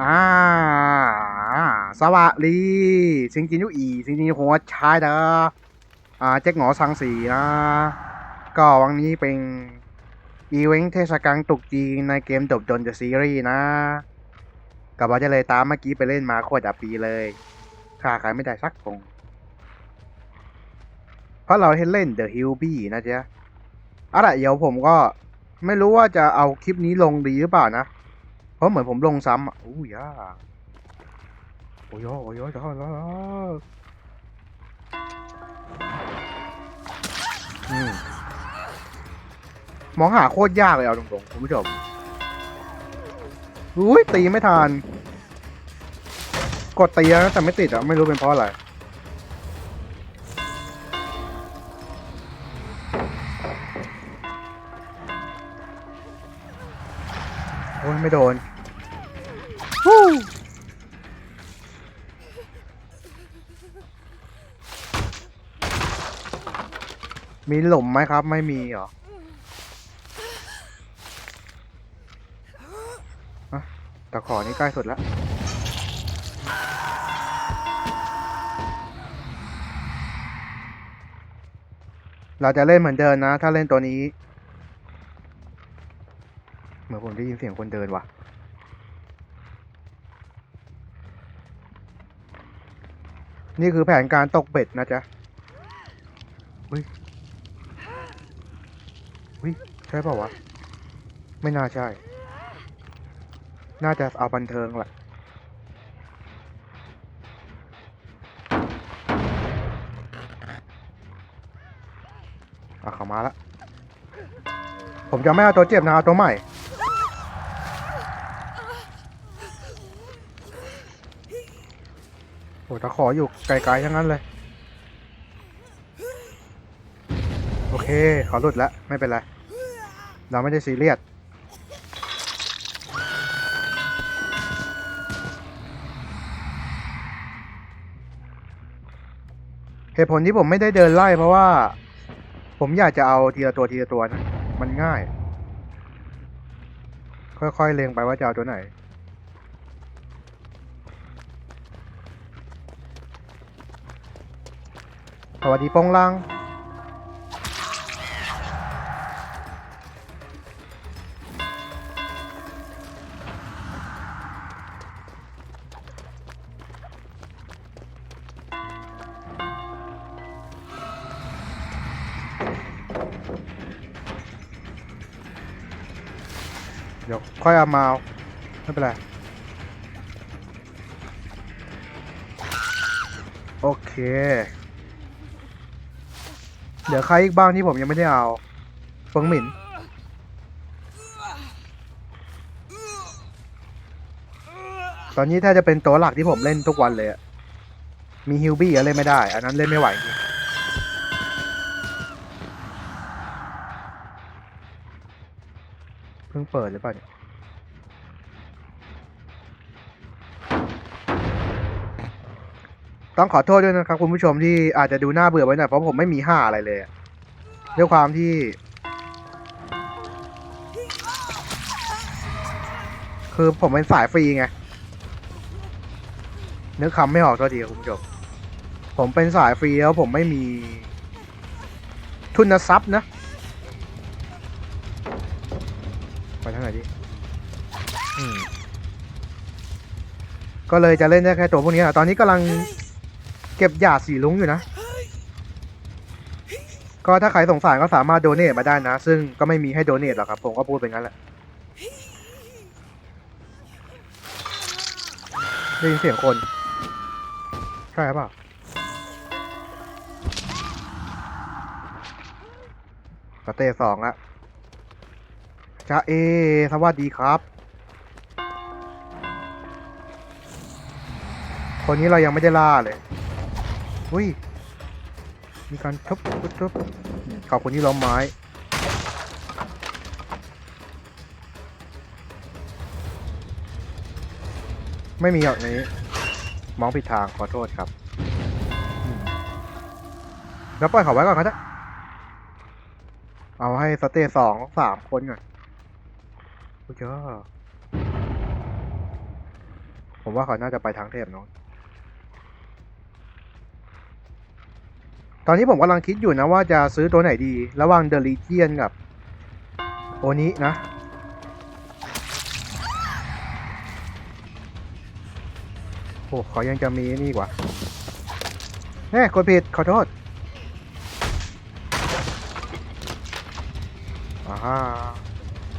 อ่าสวัสดีซิงจินยุอีซิงจินหัวชายเด้ออ่าแจ็คหงอสังสีนะ ก็วันนี้เป็นอีเวนต์เทศกาลตุกจีนในเกมดบดนเดอะซีรีส์นะกับว่าจะเลยตามเมื่อกี้ไปเล่นมาโคตรอับปีเลยค่าขายไม่ได้สักคงเพราะเราเห็นเล่นเดอะฮิลบี้นะจ๊ะอาล่ะเดี๋ยวผมก็ไม่รู้ว่าจะเอาคลิปนี้ลงดีหรือเปล่านะ เพราะเหมือนผมลงซ้ำอะอู้ยาโอ้ยโอ้ยโอ้ยโอ้ยโอ้ยอืมมองหาโคตรยากเลยเอาตรงๆคุณผู้ชมอุ้ยตีไม่ทัน กดตีแล้วนะแต่ไม่ติดอะ ไม่รู้เป็นเพราะอะไร อ้ยไม่โดนฮู้มีหลุมไหมครับไม่มีเหรออะตะขอนี่ใกล้สุดแล้วเราจะเล่นเหมือนเดิมนะถ้าเล่นตัวนี้ ผมได้ยินเสียงคนเดินว่ะ นี่คือแผนการตกเบ็ดนะจ๊ะเฮ้ยเฮ้ยใช่เปล่าวะ ไม่น่าใช่ น่าจะเอาบันเทิงแหละอะเขามาล้วผมจะไม่เอาตัวเจ็บนะเอาตัวใหม่ โอ้ตะขออยู่ไกลๆทั้งนั้นเลย โอเคขาหลุดแล้วไม่เป็นไร เราไม่ได้ซีเรียสเหตุผลที่ผมไม่ได้เดินไล่เพราะว่า ผมอยากจะเอาทีละตัวทีละตัวนะ มันง่าย ค่อยๆเล็งไปว่าจะเอาตัวไหน สวัสดีปงลัง เดี๋ยวค่อยเอามาเอาไม่เป็นไร โอเค เหลือใครอีกบ้างที่ผมยังไม่ได้เอาเฟิงหมินตอนนี้ถ้าจะเป็นตัวหลักที่ผมเล่นทุกวันเลยอะมีฮิวบี้อะเล่นไม่ได้ อันนั้นเล่นไม่ไหวจริงเพิ่งเปิดหรือเปล่าเนี่ย ต้องขอโทษด้วยนะครับ คุณผู้ชมที่อาจจะดูน่าเบื่อไปหน่อยเพราะผมไม่มีห้าอะไรเลยด้วยความที่ คือผมเป็นสายฟรีไงนึกคำไม่ออกตัวดีคุณผู้ชมผมเป็นสายฟรีแล้วผมไม่มี ทุนทรัพย์นะไปทางไหนดีก็เลยจะเล่นได้แค่ตัวพวกนี้อะตอนนี้กำลัง เก็บหยาดสีลุงอยู่นะ ก็ถ้าใครสงสารก็สามารถโดเนทมาได้นะ ซึ่งก็ไม่มีให้โดเนทหรอกครับ ผมก็พูดเป็นงั้นแหละได้ยินเสียงคน ใช่หรือเปล่าสเตสองละจ้าเอ สวัสดีครับ คนนี้เรายังไม่ได้ล่าเลย อุ้ย มีการทุบทุบทุบขอบคุณที่ล้อมไม้ ไม่มีอย่างนี้ มองผิดทางขอโทษครับ แล้วปล่อยเขาไว้ก่อนครับนะเอาให้สเตจสองสามคนก่อนโอ้ยเจ้าผมว่าเขาน่าจะไปทางเทพโน้น ตอนนี้ผมกำลังคิดอยู่นะว่าจะซื้อตัวไหนดี ระหว่างเดอะลิเจียนกับโอนี้นะ โอ้ขายังจะมีนี่กว่าแน่กดผิดขอโทษอ่า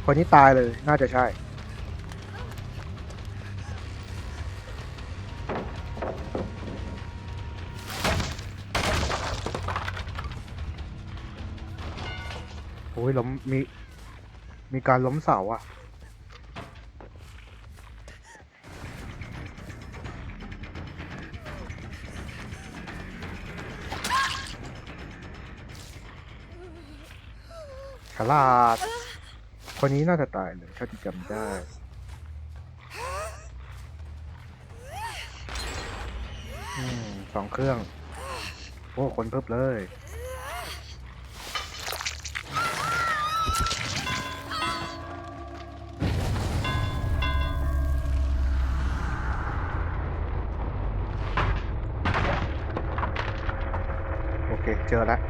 คนนี้ตายเลยน่าจะใช่ อ้ยล้มมี มีการล้มเสาอะ ฉลาด คนนี้น่าจะตายเลยถ้าที่จำได้ อืมสองเครื่อง โอ้ คนเพิ่มเลย โอเค เจอแล้ว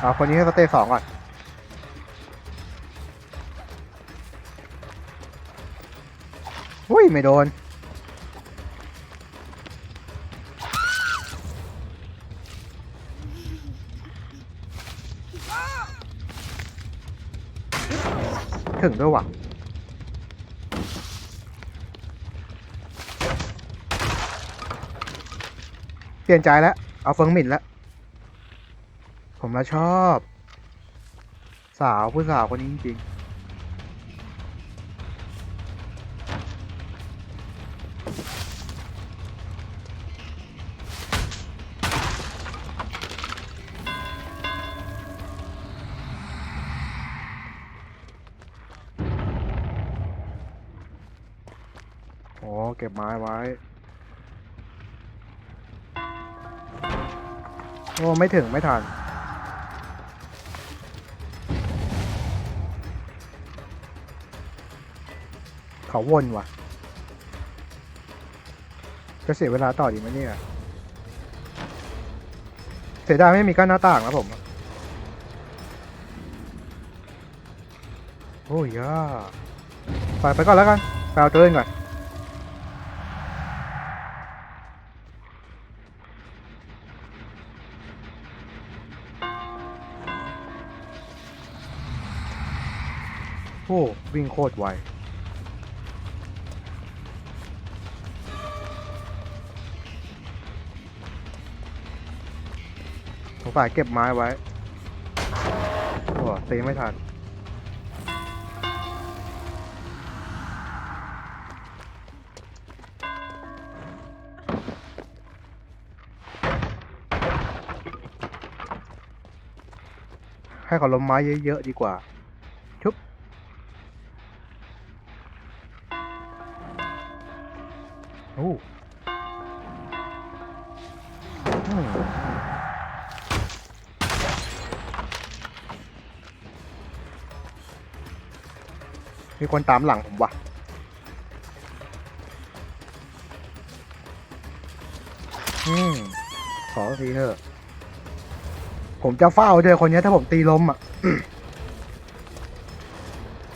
เอาคนนี้ให้สเตย์สองก่อนอุ้ย ไม่โดนึงด้วยว่ะเปลี่ยนใจแล้ว เอาเฟิงหมิ่นแล้ว ผมละชอบ สาวผู้สาวคนนี้จริงๆ ม้ไว้โอ้ไม่ถึงไม่ทันเขาวนว่ะ จะเสียเวลาต่อดีไหมเนี่ย เสียดายไม่มีกั้นหน้าต่างนะผม โอ้ยย่าไปไปก่อนแล้วกันไปเอาตัวเองก่อน โอ้วิ่งโคตรไวผมฝ่ายเก็บไม้ไว้โอ้ตีไม่ทันให้เขาล้มไม้เยอะๆดีกว่า โอ้มีคนตามหลังผมว่ะ อืม ขอทีเถอะ ผมจะเฝ้าด้วยคนนี้ถ้าผมตีล้มอะ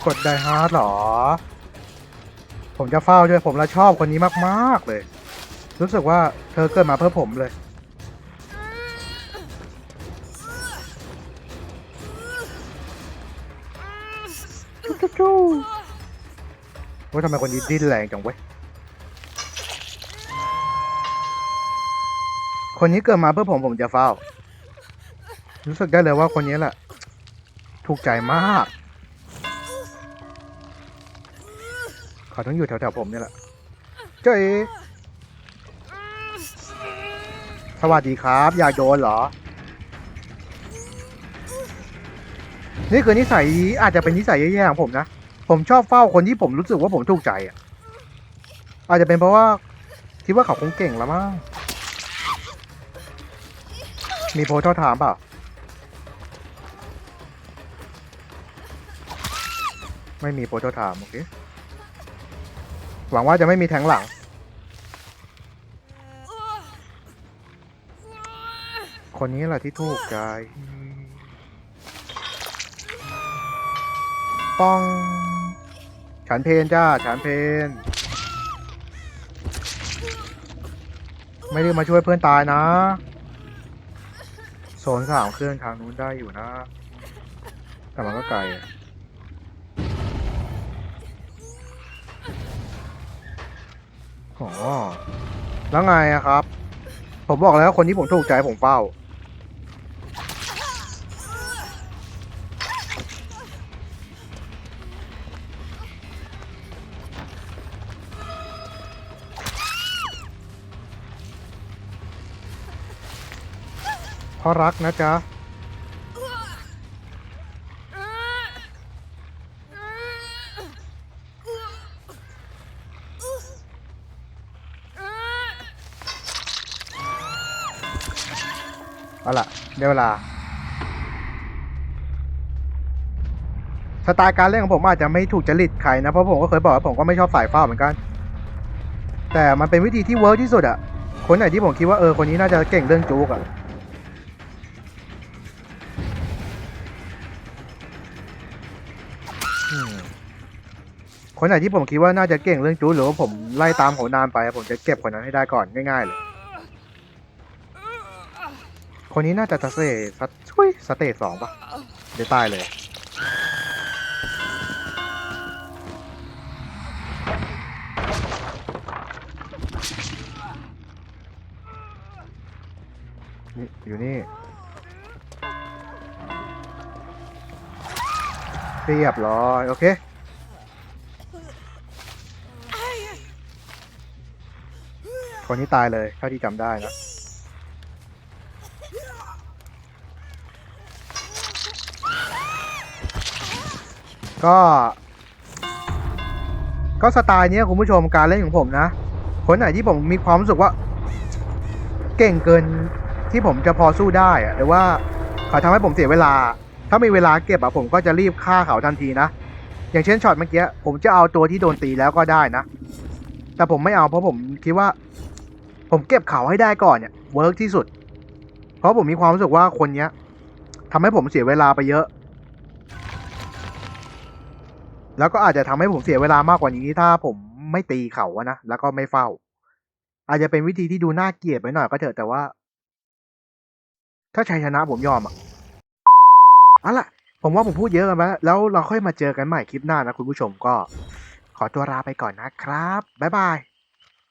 กดไดฮาร์ดเหรอ ผมจะเฝ้าด้วยผมละชอบคนนี้มากๆเลย รู้สึกว่าเธอเกิดมาเพื่อผมเลยจู้จู้จู้ว่าทำไมคนนี้ดิ้นแรงจังเว้ย คนนี้เกิดมาเพื่อผมผมจะเฝ้า รู้สึกได้เลยว่าคนนี้แหละ ถูกใจมาก เขาต้องอยู่แถวๆผมนี่แหละ เจ้าเอสวัสดีครับ อยากโดนเหรอ นี่คือนิสัยอาจจะเป็นนิสัยแย่ๆของผมนะ ผมชอบเฝ้าคนที่ผมรู้สึกว่าผมถูกใจอะ อาจจะเป็นเพราะว่าคิดว่าเขาคงเก่งแล้วมั้ง มีโพสต์เท่าถามเปล่าไม่มีโปรโตไทม์โอเค หวังว่าจะไม่มีแทงหลัง คนนี้แหละที่ถูกใจป้อง ฉันเพนจ้า ฉันเพน ไม่ได้มาช่วยเพื่อนตายนะ โซนสามเครื่องทางนู้นได้อยู่นะ แต่มันก็ไกลอะ อ๋อ แล้วไงอะครับ ผมบอกแล้วคนที่ผมถูกใจผมเฝ้า เพราะรักนะจ๊ะ เอาล่ะได้เวลา สไตล์การเล่นของผมอาจจะไม่ถูกจริตใครนะ เพราะผมก็เคยบอกว่าผมก็ไม่ชอบสายฟ้าเหมือนกัน แต่มันเป็นวิธีที่เวิร์กที่สุดอะคนไหนที่ผมคิดว่าเออคนนี้น่าจะเก่งเรื่องจูกอะคนไหนที่ผมคิดว่าน่าจะเก่งเรื่องจูหรือว่าผมไล่ตามเขานานไป ผมจะเก็บคนนั้นให้ได้ก่อนง่ายๆเลย คนนี้น่าจะสเตสช่วยสเตจสองปะเดี๋ยวตายเลย นี่ อยู่นี่ เรียบร้อย โอเคคนนี้ตายเลย เท่าที่จำได้นะ ก็ ก็สไตล์นี้คุณผู้ชมการเล่นของผมนะ คนไหนที่ผมมีความรู้สึกว่า เก่งเกินที่ผมจะพอสู้ได้อะหรือว่าเขาทำให้ผมเสียเวลา ถ้ามีเวลาเก็บอะผมก็จะรีบฆ่าเขาทันทีนะ อย่างเช่นช็อตเมื่อกี้ผมจะเอาตัวที่โดนตีแล้วก็ได้นะ แต่ผมไม่เอาเพราะผมคิดว่า ผมเก็บเขาให้ได้ก่อนเนี่ยเวิร์กที่สุด เพราะผมมีความรู้สึกว่าคนเนี้ยทำให้ผมเสียเวลาไปเยอะ แล้วก็อาจจะทำให้ผมเสียเวลามากกว่านี้ถ้าผมไม่ตีเขาอะนะ แล้วก็ไม่เฝ้า อาจจะเป็นวิธีที่ดูน่าเกลียดไปหน่อยก็เถอะแต่ว่า ถ้าชัยชนะผมยอมอะเอาล่ะ ผมว่าผมพูดเยอะกันไปแล้วแล้วเราค่อยมาเจอกันใหม่คลิปหน้านะคุณผู้ชมก็ ขอตัวลาไปก่อนนะครับ บ๊ายบาย